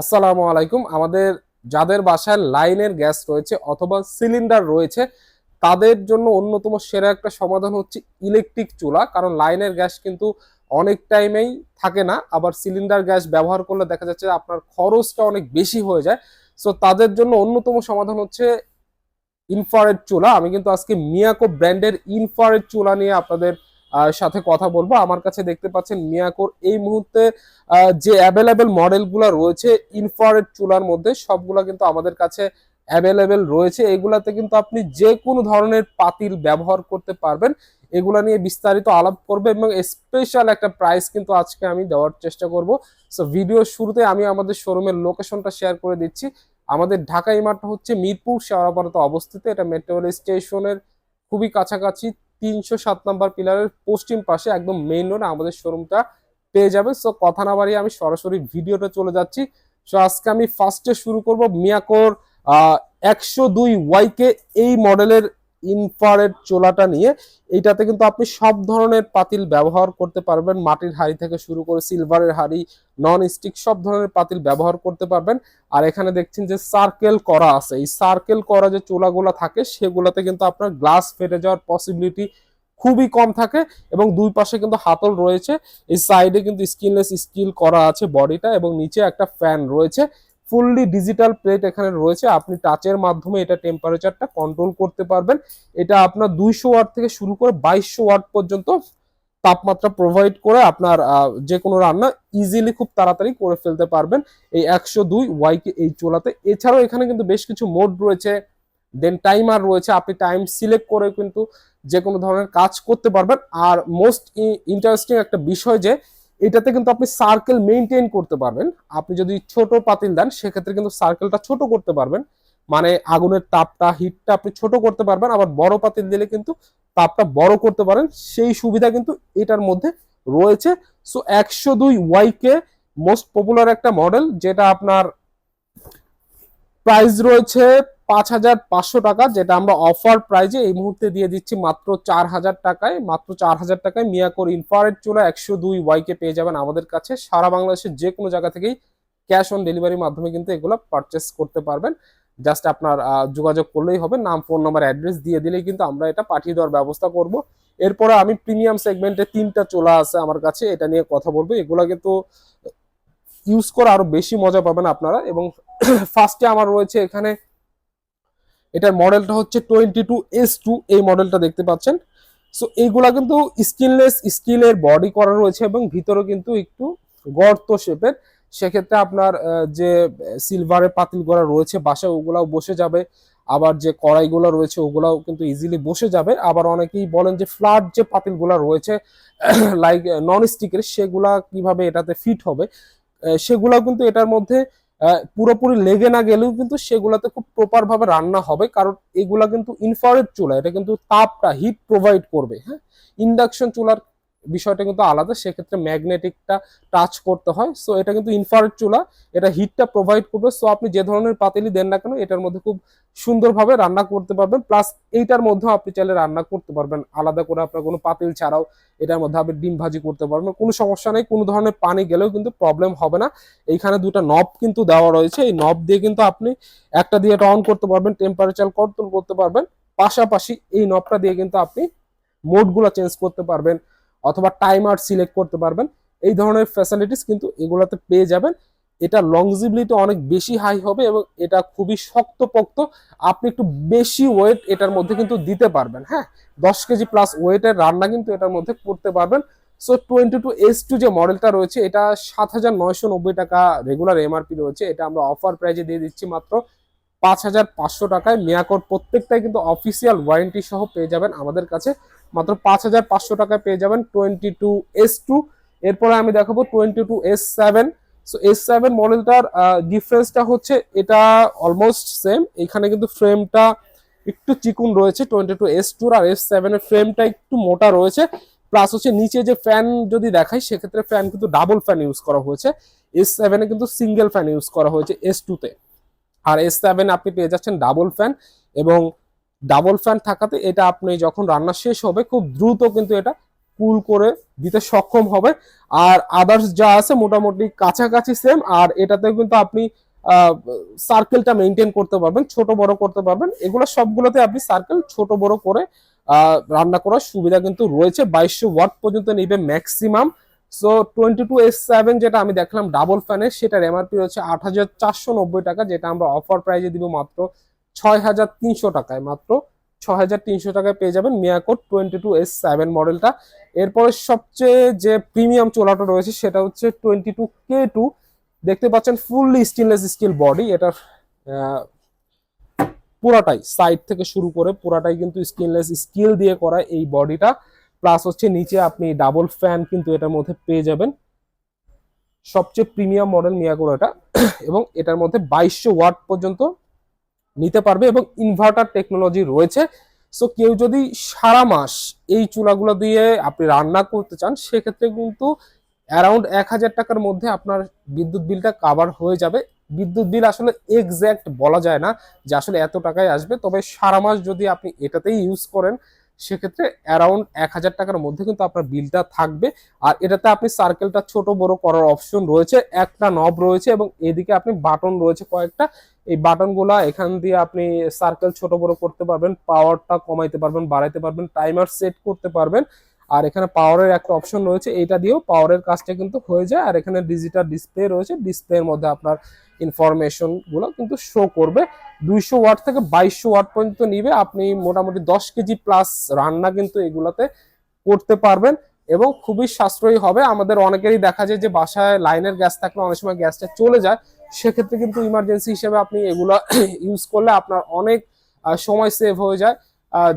আসসালামু আলাইকুম। আমাদের যাদের বাসায় লাইনের গ্যাস রয়েছে অথবা সিলিন্ডার রয়েছে, তাদের জন্য অন্যতম সেরা একটা সমাধান হচ্ছে ইলেকট্রিক চুলা, কারণ লাইনের গ্যাস কিন্তু অনেক টাইমেই থাকে না। আবার সিলিন্ডার গ্যাস ব্যবহার করলে দেখা যাচ্ছে আপনার খরচটা অনেক বেশি হয়ে যায়। সো তাদের জন্য অন্যতম সমাধান হচ্ছে ইনফ্রারেড চুলা। আমি কিন্তু আজকে মিয়াকো ব্র্যান্ডের ইনফ্রারেড চুলা নিয়ে আপনাদের সাথে কথা বলব। আমার কাছে দেখতে পাচ্ছেন মিয়াকোর এই মুহূর্তে যে অ্যাভেলেবেল মডেলগুলো রয়েছে ইনফ্রারেড চুলার মধ্যে, সবগুলা কিন্তু আমাদের কাছে অ্যাভেলেবেল রয়েছে। এগুলাতে কিন্তু আপনি যে কোনো ধরনের পাতিল ব্যবহার করতে পারবেন। এগুলা নিয়ে বিস্তারিত আলাপ করবে এবং স্পেশাল একটা প্রাইস কিন্তু আজকে আমি দেওয়ার চেষ্টা করব। সো ভিডিও শুরুতে আমি আমাদের শোরুমের লোকেশনটা শেয়ার করে দিচ্ছি। আমাদের ঢাকা ইমারটা হচ্ছে মিরপুর, শেওড়াপাড়াতে অবস্থিত। এটা মেট্রো রেল স্টেশনের খুবই কাছাকাছি। তিনশো সাত নাম্বার পিলারের পশ্চিম পাশে একদম মেইন রোড আমাদের শোরুমটা পেয়ে যাবে সো কথা না বাড়িয়ে আমি সরাসরি ভিডিওটা চলে যাচ্ছি। সো আজকে আমি ফার্স্টে শুরু করব মিয়াকোর একশো দুই ওয়াইকে এই মডেলের ইনফ্রারেড চোলাটা নিয়ে, এইটাতে কিন্তু আপনি সব ধরনের পাতিল ব্যবহার করতে পারবেন। মাটির হাড়ি থেকে শুরু করে সিলভারের হাড়ি নন স্টিক সব ধরনের পাতিল ব্যবহার করতে পারবেন। আর এখানে দেখছেন যে সার্কেল করা আছে। এই সার্কেল করা যে চোলাগুলো থাকে, সেগুলোতে কিন্তু আপনার গ্লাস ফেটে যাওয়ার পসিবিলিটি খুবই কম থাকে এবং দুই পাশে কিন্তু হাতল রয়েছে। এই সাইডে কিন্তু স্কিনলেস স্টিল করা আছে বডিটা এবং নিচে একটা ফ্যান রয়েছে। ফুললি ডিজিটাল প্লেট এখানে রয়েছে। আপনি টাচের মাধ্যমে এটা টেম্পারেচারটা কন্ট্রোল করতে পারবেন। এটা আপনার দুইশো ওয়াট থেকে শুরু করে বাইশশো ওয়াট পর্যন্ত তাপমাত্রা প্রোভাইড করে আপনার যে কোনো রান্না ইজিলি খুব তাড়াতাড়ি করে ফেলতে পারবেন। এই একশো দুই ওয়াইকে এই চুলাতে। এছাড়াও এখানে কিন্তু বেশ কিছু মোড রয়েছে। দেন টাইমার রয়েছে। আপনি টাইম সিলেক্ট করে কিন্তু যে কোনো ধরনের কাজ করতে পারবেন। আর মোস্ট ইন্টারেস্টিং একটা বিষয় যে এটাতে কিন্তু আপনি সার্কেল মেনটেন করতে পারবেন। আপনি যদি ছোট পাতিল দেন, সেক্ষেত্রে কিন্তু সার্কেলটা ছোট করতে পারবেন। মানে আগুনের তাপটা হিটটা আপনি ছোট করতে পারবেন, আবার বড় পাতিল দিলে কিন্তু তাপটা বড় করতে পারেন। সেই সুবিধা কিন্তু এটার মধ্যে রয়েছে। সো একশো দুই ওয়াইকে মোস্ট পপুলার একটা মডেল যেটা আপনার প্রাইস রয়েছে পাঁচ হাজার পাঁচশো টাকা, যেটা আমরা অফার প্রাইজে এই মুহূর্তে দিয়ে দিচ্ছি মাত্র চার হাজার টাকায়। মাত্র চার হাজার টাকায় মিয়াকোর ইনফ্রারেড চুলা একশো দুই ওয়াইকে পেয়ে যাবেন আমাদের কাছে। সারা বাংলাদেশের যে কোনো জায়গা থেকেই ক্যাশ অন ডেলিভারির মাধ্যমে কিন্তু এগুলো পারচেস করতে পারবেন। জাস্ট আপনার যোগাযোগ করলেই হবে। নাম ফোন নাম্বার অ্যাড্রেস দিয়ে দিলেই কিন্তু আমরা এটা পাঠিয়ে দেওয়ার ব্যবস্থা করব। এরপরে আমি প্রিমিয়াম সেগমেন্টে তিনটা চোলা আছে আমার কাছে। এটা নিয়ে কথা বলব। এগুলো কিন্তু ইউজ করে আরও বেশি মজা পাবেন আপনারা। এবং ফার্স্টে আমার রয়েছে এখানে এটার মডেলটা হচ্ছে টোয়েন্টি টু এস টু এই মডেলটা দেখতে পাচ্ছেন। সো এইগুলা কিন্তু স্কিনলেস স্টিলের বডি করা রয়েছে এবং ভিতরে কিন্তু একটু গর্ত শেপের। সেক্ষেত্রে আপনার যে সিলভারের পাতিলগুলো রয়েছে বাসায় ওগুলাও বসে যাবে। আবার যে কড়াইগুলো রয়েছে ওগুলাও কিন্তু ইজিলি বসে যাবে। আবার অনেকেই বলেন যে ফ্ল্যাট যে পাতিলগুলো রয়েছে লাইক নন স্টিকের সেগুলা কীভাবে এটাতে ফিট হবে? আহ, সেগুলাও কিন্তু এটার মধ্যে পুরোপুরি লেগে না গেলেও কিন্তু সেগুলোতে খুব প্রপার ভাবে রান্না হবে, কারণ এগুলা কিন্তু ইনফ্রারেড চুলা, এটা কিন্তু তাপটা হিট প্রোভাইড করবে হ্যাঁ? ইন্ডাকশন চুলার বিষয়টা কিন্তু আলাদা, সেক্ষেত্রে ম্যাগনেটিকটা টাচ করতে হয়। সো এটা কিন্তু ইনফ্রারেড চুলা, এটা হিটটা প্রোভাইড করবে। সো আপনি যে ধরনের পাতিলি দেন না কেন, এটার মধ্যে খুব সুন্দরভাবে রান্না করতে পারবেন। প্লাস এইটার মধ্যেও আপনি চাইলে রান্না করতে পারবেন। আলাদা করে আপনার কোনো পাতিল ছাড়াও এটার মধ্যে আপনি ডিম ভাজি করতে পারবেন। কোনো সমস্যা নেই, কোনো ধরনের পানি গেলেও কিন্তু প্রবলেম হবে না। এইখানে দুটা নব কিন্তু দেওয়া রয়েছে। এই নব দিয়ে কিন্তু আপনি একটা দিয়ে এটা অন করতে পারবেন টেম্পারেচার কন্ট্রোল করতে পারবেন। পাশাপাশি এই নবটা দিয়ে কিন্তু আপনি মোডগুলো চেঞ্জ করতে পারবেন। অথবা টাইমার সিলেক্ট করতে পারবেন। এই ধরনের ফ্যাসিলিটিস কিন্তু এগুলাতে পেয়ে যাবেন। এটা লংজিবিলিটি অনেক বেশি হাই হবে এবং এটা খুবই শক্তপোক্ত। আপনি একটু বেশি ওয়েট এটার মধ্যে কিন্তু দিতে পারবেন হ্যাঁ? দশ কেজি প্লাস ওয়েটের রান্না কিন্তু এটার মধ্যে করতে পারবেন। So twenty two S two যে মডেলটা রয়েছে, এটা সাত হাজার নয়শো নব্বই টাকা রেগুলার এমআরপি রয়েছে। এটা আমরা অফার প্রাইজে দিয়ে দিচ্ছি মাত্র পাঁচ হাজার পাঁচশো টাকায়। মিয়াকোর প্রত্যেকটাই কিন্তু অফিসিয়াল ওয়ারেন্টি সহ পেয়ে যাবেন আমাদের কাছে। মাত্র পাঁচ হাজার পাঁচশো টাকায় পেয়ে যাবেন টোয়েন্টি টু এস টু। এরপরে আমি দেখাবো twenty two S seven. So S seven মডেলটার ডিফারেন্সটা হচ্ছে এটা অলমোস্ট সেম এখানে কিন্তু ফ্রেমটা একটু চিকুন রয়েছে টোয়েন্টি টু এস টুর আর এস সেভেনের ফ্রেমটা একটু মোটা রয়েছে। প্লাস হচ্ছে নিচে যে ফ্যান যদি দেখাই, সেক্ষেত্রে ফ্যান কিন্তু ডাবল ফ্যান ইউজ করা হয়েছে। এস সেভেনে কিন্তু সিঙ্গেল ফ্যান ইউজ করা হয়েছে এস টুতে। আর এস সেভেন আপনি পেয়ে যাচ্ছেন ডাবল ফ্যান এবং ডাবল ফ্যান থাকাতে এটা আপনি যখন রান্না শেষ হবে, খুব দ্রুত কিন্তু এটা কুল করে দিতে সক্ষম হবে। আর আদার্স যা আছে মোটামুটি কাছাকাছি সেম আর এটাতে কিন্তু আপনি সার্কেলটা মেনটেন করতে পারবেন, ছোট বড় করতে পারবেন। এগুলো সবগুলোতে আপনি সার্কেল ছোট বড় করে রান্না করার সুবিধা কিন্তু রয়েছে। বাইশশো ওয়াট পর্যন্ত নিবে maximum so twenty two S seven যেটা আমি দেখলাম ডাবল ফ্যানের সেটার এমআরপি হচ্ছে আট হাজার চারশো নব্বই টাকা, যেটা আমরা অফার প্রাইজে দিব মাত্র ছয় হাজার তিনশো টাকায়, মাত্র ছয় হাজার তিনশো টাকায় পেয়ে যাবেন Miyako twenty two S seven মডেলটা। এরপরে সবচেয়ে যে প্রিমিয়াম চোলাটা রয়েছে, সেটা হচ্ছে টোয়েন্টি টু কে টু। দেখতে পাচ্ছেন ফুললি স্টেনলেস স্টিল বডি, এটার পুরাটাই সাইড থেকে শুরু করে পুরাটাই কিন্তু স্টেনলেস স্টিল দিয়ে করা এই বডিটা। প্লাস হচ্ছে নিচে আপনি ডাবল ফ্যান কিন্তু এটার মধ্যে পেয়ে যাবেন। সবচেয়ে প্রিমিয়াম মডেল মিয়াকোর এটা। এবং এটার মধ্যে বাইশশো ওয়াট পর্যন্ত নিতে পারবে এবং ইনভার্টার টেকনোলজি রয়েছে। সো কেউ যদি সারা মাস এই চুলাগুলো দিয়ে আপনি রান্না করতে চান, সেক্ষেত্রে কিন্তু অ্যারাউন্ড এক হাজার টাকার মধ্যে আপনার বিদ্যুৎ বিলটা কাভার হয়ে যাবে। বিদ্যুৎ বিল আসলে এক্স্যাক্ট বলা যায় না যে আসলে এত টাকায় আসবে। তবে সারা মাস যদি আপনি এটাতেই ইউজ করেন সেক্ষেত্রে অ্যারাউন্ড এক হাজার টাকার মধ্যে কিন্তু আপনার বিলটা থাকবে। আর এটাতে আপনি সার্কেলটা ছোট বড় করার অপশন রয়েছে। একটা নব রয়েছে এবং এদিকে আপনি বাটন রয়েছে কয়েকটা। এই বাটনগুলা এখান দিয়ে আপনি সার্কেল ছোট বড় করতে পারবেন পাওয়ারটা কমাইতে পারবেন, বাড়াইতে পারবেন টাইমার সেট করতে পারবেন। আর এখানে পাওয়ারের একটা অপশন রয়েছে এটা দিয়েও পাওয়ারের কাজটা কিন্তু হয়ে যায়। আর এখানে ডিজিটাল ডিসপ্লে রয়েছে ডিসপ্লের মধ্যে আপনার ইনফরমেশনগুলো কিন্তু শো করবে। দুইশো ওয়াট থেকে বাইশশো ওয়াট পর্যন্ত নিবে, আপনি মোটামুটি দশ কেজি প্লাস রান্না কিন্তু এগুলাতে করতে পারবেন এবং খুবই সাশ্রয়ী হবে। আমাদের অনেকেরই দেখা যায় যে বাসায় লাইনের গ্যাস থাকলে অনেক সময় গ্যাসটা চলে যায়, সেক্ষেত্রে কিন্তু ইমার্জেন্সি হিসেবে আপনি এগুলা ইউজ করলে আপনার অনেক সময় সেভ হয়ে যায়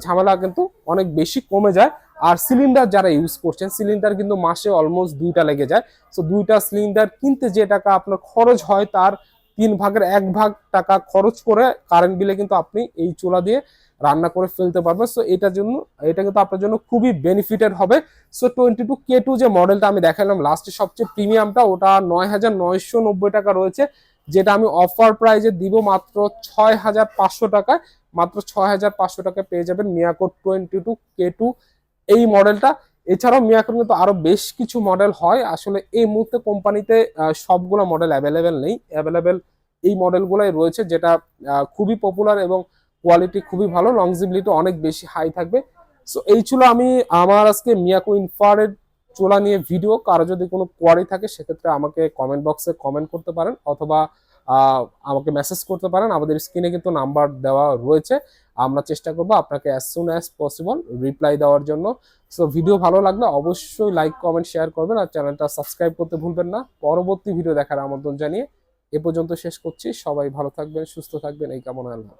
ঝামেলা কিন্তু অনেক বেশি কমে যায়। আর সিলিন্ডার যারা ইউজ করছেন সিলিন্ডার কিন্তু মাসে অলমোস্ট দুইটা লেগে যায়। সো দুইটা সিলিন্ডার কিনতে যে টাকা আপনার খরচ হয়, তার তিন ভাগের এক ভাগ টাকা খরচ করে কারেন্ট বিলে কিন্তু আপনি এই চুলা দিয়ে রান্না করে ফেলতে পারবেন। সো এটার জন্য, এটা কিন্তু আপনার জন্য খুবই বেনিফিটেড হবে। So twenty two K two যে মডেলটা আমি দেখালাম লাস্টে সবচেয়ে প্রিমিয়ামটা ওটা নয় হাজার নয়শো নব্বই টাকা রয়েছে। যেটা আমি অফার প্রাইজে দিব মাত্র ছয় হাজার পাঁচশো টাকায়। মাত্র ছয় হাজার পাঁচশো টাকায় পেয়ে যাবেন Miyako twenty two K two এই মডেলটা। এছাড়াও মিয়াকোর কিন্তু আরও বেশ কিছু মডেল হয়। আসলে এই মুহূর্তে কোম্পানিতে সবগুলো মডেল অ্যাভেলেবেল নেই। অ্যাভেলেবেল এই মডেলগুলোই রয়েছে যেটা খুবই পপুলার এবং কোয়ালিটি খুবই ভালো। লংজিবিলিটি অনেক বেশি হাই থাকবে। সো এই ছিল আমি আমার আজকে মিয়াকো ইনফারেড চোলা নিয়ে ভিডিও কারও যদি কোনো কোয়ারি থাকে, সেক্ষেত্রে আমাকে কমেন্ট বক্সে কমেন্ট করতে পারেন। অথবা আমাকে মেসেজ করতে পারেন। আমাদের স্ক্রিনে কিন্তু নাম্বার দেওয়া রয়েছে। আমরা চেষ্টা করব আপনাকে as soon as possible reply দেওয়ার জন্য। সো ভিডিও ভালো লাগলে অবশ্যই লাইক কমেন্ট শেয়ার করবেন আর চ্যানেলটা সাবস্ক্রাইব করতে ভুলবেন না। পরবর্তী ভিডিও দেখার আমন্ত্রণ জানিয়ে এ পর্যন্ত শেষ করছি। সবাই ভালো থাকবেন, সুস্থ থাকবেন। এই কামনা আল্লাহ